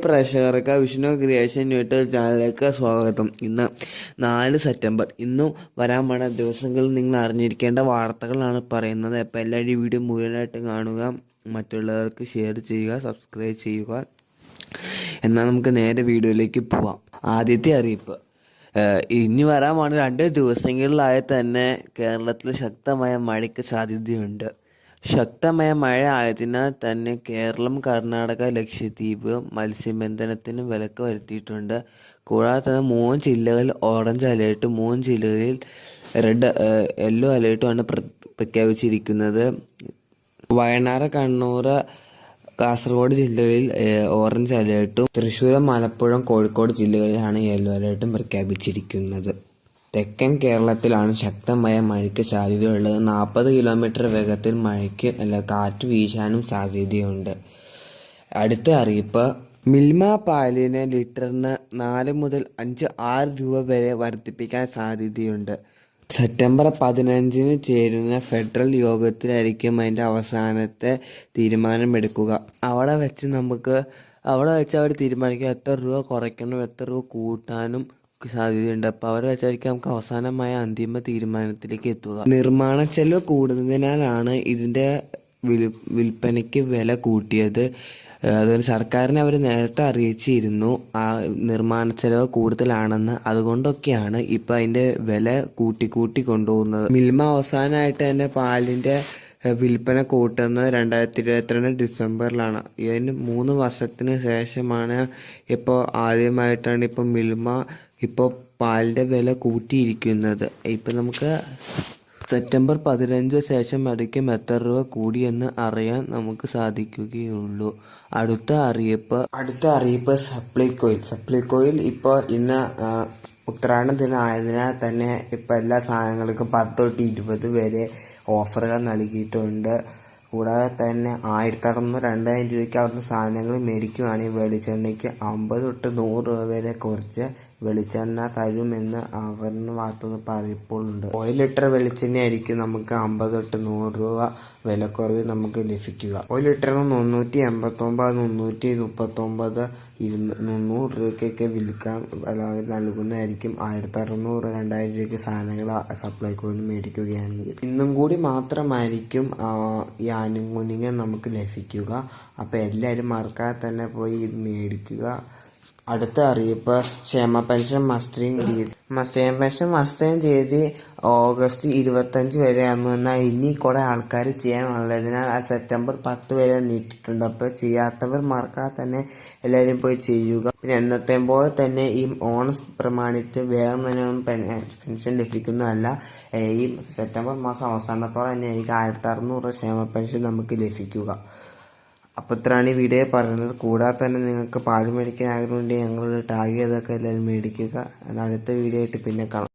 പ്രേക്ഷകർക്ക് Vishnu creation YouTube ചാനലിലേക്ക് സ്വാഗതം. ഇന്ന് നാല് സെപ്റ്റംബർ. ഇന്നും വരാൻ പോണ ദിവസങ്ങളിൽ നിങ്ങൾ അറിഞ്ഞിരിക്കേണ്ട വാർത്തകളാണ് പറയുന്നത്. അപ്പോൾ എല്ലാവരും വീഡിയോ മുഴുവനായിട്ട് കാണുക മറ്റുള്ളവർക്ക് ഷെയർ ചെയ്യുക സബ്സ്ക്രൈബ് ചെയ്യുക. എന്നാൽ നമുക്ക് നേരെ വീഡിയോയിലേക്ക് പോവാം. ആദ്യത്തെ അറിയിപ്പ്. ഇനി വരാൻ പോണ രണ്ട് ദിവസങ്ങളിലായി തന്നെ കേരളത്തിൽ ശക്തമായ മഴയ്ക്ക് സാധ്യതയുണ്ട്. ശക്തമായ മഴ ആയതിനാൽ തന്നെ കേരളം കർണാടക ലക്ഷദ്വീപ് മത്സ്യബന്ധനത്തിന് വിലക്ക് വരുത്തിയിട്ടുണ്ട്. കൂടാതെ തന്നെ മൂന്ന് ജില്ലകളിൽ ഓറഞ്ച് അലേർട്ട് മൂന്ന് ജില്ലകളിൽ റെഡ് യെല്ലോ അലേർട്ടുമാണ് പ്ര പ്രഖ്യാപിച്ചിരിക്കുന്നത്. വയനാട് കണ്ണൂർ കാസർഗോഡ് ജില്ലകളിൽ ഓറഞ്ച് അലേർട്ടും തൃശ്ശൂർ മലപ്പുറം കോഴിക്കോട് ജില്ലകളിലാണ് യെല്ലോ അലേർട്ടും പ്രഖ്യാപിച്ചിരിക്കുന്നത്. തെക്കൻ കേരളത്തിലാണ് ശക്തമായ മഴയ്ക്ക് സാധ്യതയുള്ളത്. നാൽപ്പത് കിലോമീറ്റർ വേഗത്തിൽ മഴയ്ക്ക് അല്ല കാറ്റ് വീശാനും സാധ്യതയുണ്ട്. അടുത്ത അറിയിപ്പ്. മിൽമ പാലിന് ലിറ്ററിന് നാല് മുതൽ അഞ്ച് ആറ് രൂപ വരെ വർദ്ധിപ്പിക്കാൻ സാധ്യതയുണ്ട്. സെപ്റ്റംബർ പതിനഞ്ചിന് ചേരുന്ന ഫെഡറൽ യോഗത്തിലായിരിക്കും അതിന്റെ അവസാനത്തെ തീരുമാനമെടുക്കുക. അവിടെ വെച്ച് നമുക്ക് അവിടെ വെച്ച് അവർ തീരുമാനിക്കും എത്ര രൂപ കുറയ്ക്കണം എത്ര രൂപ കൂട്ടാനും സാധ്യതയുണ്ട്. അപ്പോൾ അവർ വിചാരിക്കാം നമുക്ക് അവസാനമായ അന്തിമ തീരുമാനത്തിലേക്ക് എത്തുക. നിർമ്മാണ ചെലവ് കൂടുന്നതിനാലാണ് ഇതിന്റെ വിൽ വിൽപ്പനയ്ക്ക് വില കൂട്ടിയത്. അതുപോലെ സർക്കാരിനെ അവർ നേരത്തെ അറിയിച്ചിരുന്നു. ആ നിർമ്മാണ ചെലവ് കൂടുതലാണെന്ന്. അതുകൊണ്ടൊക്കെയാണ് ഇപ്പം അതിന്റെ വില കൂട്ടി കൂട്ടി കൊണ്ടുപോകുന്നത്. മിൽമ അവസാനമായിട്ട് തന്നെ പാലിന്റെ വിൽപ്പന കൂട്ടുന്നത് രണ്ടായിരത്തി ഇരുപത്തിരണ്ട് ഡിസംബറിലാണ്. ഇതിന് മൂന്ന് വർഷത്തിന് ശേഷമാണ് ഇപ്പോൾ ആദ്യമായിട്ടാണ് ഇപ്പോൾ മിൽമ ഇപ്പോൾ പാലിന്റെ വില കൂട്ടിയിരിക്കുന്നത്. ഇപ്പം നമുക്ക് സെപ്റ്റംബർ പതിനഞ്ച് ശേഷം അടിക്കും എത്ര രൂപ കൂടിയെന്ന് അറിയാൻ നമുക്ക് സാധിക്കുകയുള്ളൂ. അടുത്ത അറിയിപ്പ് അടുത്ത അറിയിപ്പ് സപ്ലൈകോയിൽ. സപ്ലൈകോയിൽ ഇപ്പോൾ ഇന്ന് ഉത്രാടം ദിനം ആയതിനാൽ തന്നെ ഇപ്പം എല്ലാ സാധനങ്ങൾക്കും പത്ത് തൊട്ട് ഇരുപത് വരെ ഓഫറുകൾ നൽകിയിട്ടുണ്ട്. കൂടാതെ തന്നെ ആയിരത്തി അറുന്നൂറ് രണ്ടായിരം രൂപയ്ക്ക് അവിടുന്ന് സാധനങ്ങൾ മേടിക്കുകയാണെങ്കിൽ വെളിച്ചെണ്ണയ്ക്ക് അമ്പത് തൊട്ട് നൂറ് രൂപ വരെ കുറച്ച് വെളിച്ചെണ്ണ തരുമെന്ന് അവരുടെ ഭാഗത്തുനിന്ന് പറയിപ്പോഴുണ്ട് ഒരു ലിറ്റർ വെളിച്ചെണ്ണ ആയിരിക്കും നമുക്ക് അമ്പത് തൊട്ട് നൂറ് രൂപ വിലക്കുറവിൽ നമുക്ക് ലഭിക്കുക. ഒരു ലിറ്ററിന് മുന്നൂറ്റി എൺപത്തൊമ്പത് മുന്നൂറ്റി മുപ്പത്തൊമ്പത് മുന്നൂറ് രൂപയ്ക്കൊക്കെ വിൽക്കാൻ അവർ നൽകുന്നതായിരിക്കും. ആയിരത്തി അറുന്നൂറ് രണ്ടായിരം രൂപയ്ക്ക് സാധനങ്ങൾ സപ്ലൈക്കോയിൽ നിന്ന് മേടിക്കുകയാണെങ്കിൽ. ഇന്നും കൂടി മാത്രമായിരിക്കും ഈ ആനുകൂല്യങ്ങൾ നമുക്ക് ലഭിക്കുക. അപ്പോൾ എല്ലാവരും മറക്കാതെ തന്നെ പോയി ഇത് മേടിക്കുക. അടുത്ത അറിയിപ്പ് ക്ഷേമ പെൻഷൻ മസ്റ്ററിംഗ് തീയതി. ക്ഷേമ പെൻഷൻ മസ്റ്ററിംഗ് തീയതി ഓഗസ്റ്റ് ഇരുപത്തഞ്ച് ആണ് എന്നാൽ ഇനി കുറേ ആൾക്കാർ ചെയ്യാനുള്ളതിനാൽ ആ സെപ്റ്റംബർ പത്ത് വരെ നീട്ടിയിട്ടുണ്ട്. അപ്പോൾ ചെയ്യാത്തവർ മറക്കാതെ തന്നെ എല്ലാവരും പോയി ചെയ്യുക. പിന്നെ എന്നത്തെ പോലെ തന്നെ ഈ ഓണം പ്രമാണിച്ച് വേഗം തന്നെ പെൻഷൻ ലഭിക്കുന്നതല്ല. ഈ സെപ്റ്റംബർ മാസം അവസാനത്തോടെ തന്നെ എനിക്ക് ആയിരത്തി അറുന്നൂറ് ക്ഷേമ പെൻഷൻ നമുക്ക് ലഭിക്കുക. അപ്പോൾ ഇത്രയാണ് ഈ വീഡിയോ പറയുന്നത് കൂടാതെ തന്നെ നിങ്ങൾക്ക് പാൽ മേടിക്കാൻ ആഗ്രഹമുണ്ടെങ്കിൽ ഞങ്ങളോട് ടാഗ് ചെയ്തൊക്കെ എല്ലാവരും മേടിക്കുക. അടുത്ത വീഡിയോ ആയിട്ട് പിന്നെ കാണാം.